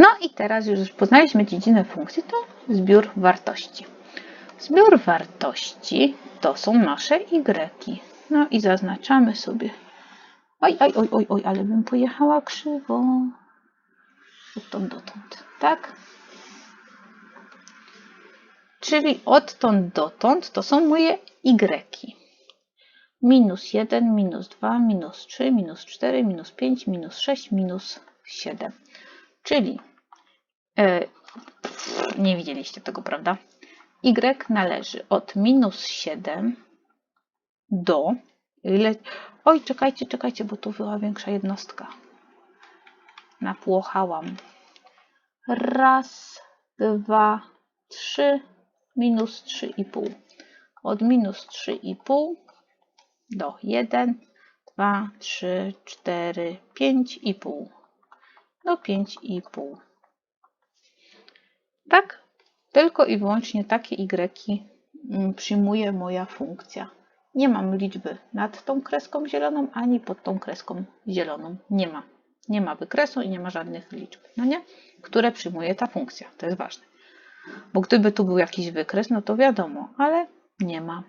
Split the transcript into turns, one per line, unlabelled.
No i teraz już poznaliśmy dziedzinę funkcji, to zbiór wartości. Zbiór wartości to są nasze y. No i zaznaczamy sobie. Oj, oj, oj, oj, oj, ale bym pojechała krzywo. Odtąd dotąd, tak? Czyli odtąd dotąd to są moje y. Minus 1, minus 2, minus 3, minus 4, minus 5, minus 6, minus 7. Czyli nie widzieliście tego, prawda? Y należy od minus 7 do ile? Oj, czekajcie, czekajcie, bo tu była większa jednostka. Napłochałam. Raz, dwa, trzy, minus 3,5. Od minus 3,5 do 1, 2, 3, 4, 5,5 do 5,5. Tak? Tylko i wyłącznie takie y mm, przyjmuje moja funkcja. Nie mam liczby nad tą kreską zieloną, ani pod tą kreską zieloną. Nie ma. Nie ma wykresu i nie ma żadnych liczb, no nie? które przyjmuje ta funkcja. To jest ważne. Bo gdyby tu był jakiś wykres, no to wiadomo, ale nie ma.